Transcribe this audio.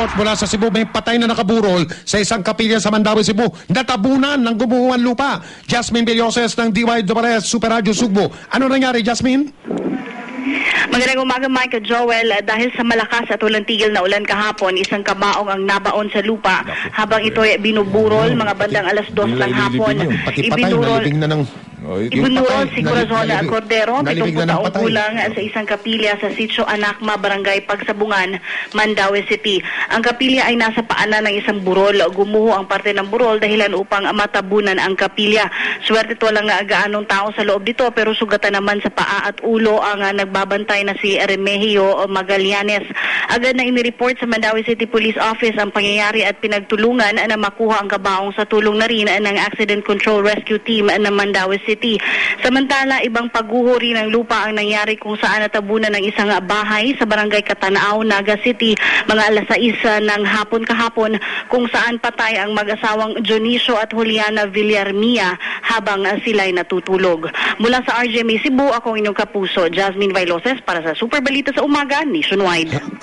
report mula sa Cebu, may patay na nakaburol sa isang kapilya sa Mandawi, Cebu. Natabunan ng gumuhang lupa. Jasmine Belloses ng DY Dumares, Super Radio Sugbo. Ano nangyari, Jasmine? Magandang umaga Mike at Joel. Dahil sa malakas at walang tigil na ulan kahapon, isang kabaong ang nabaon sa lupa habang ito ay binuburol mga bandang alas dos ng hapon. Pati Ibinurol si nalib- Corazon nalibing- Cordero, nalibing 70 na ng taong gulang sa isang kapilya sa Sitio Anakma, Barangay Pagsabungan, Mandaue City. Ang kapilya ay nasa paanan ng isang burol. Gumuho ang parte ng burol dahilan upang matabunan ang kapilya. Swerte to lang nga gaanong tao sa loob dito pero sugatan naman sa paa at ulo ang nagbabantay na si Remigio Magallanes. Agad na inireport sa Mandaue City Police Office ang pangyayari at pinagtulungan na makuha ang kabaong sa tulong na rin ng Accident Control Rescue Team ng Mandaue City. Samantala, ibang pagguho rin ng lupa ang nangyari kung saan natabunan ng isang bahay sa Barangay Katanao, Naga City, mga alas 6 ng hapon kahapon kung saan patay ang mag-asawang Dionisio at Juliana Villarmia habang ah, sila'y natutulog. Mula sa RGMA Cebu, ako inyong kapuso, Jasmine Vailoses para sa Super Balita sa Umaga, Nationwide.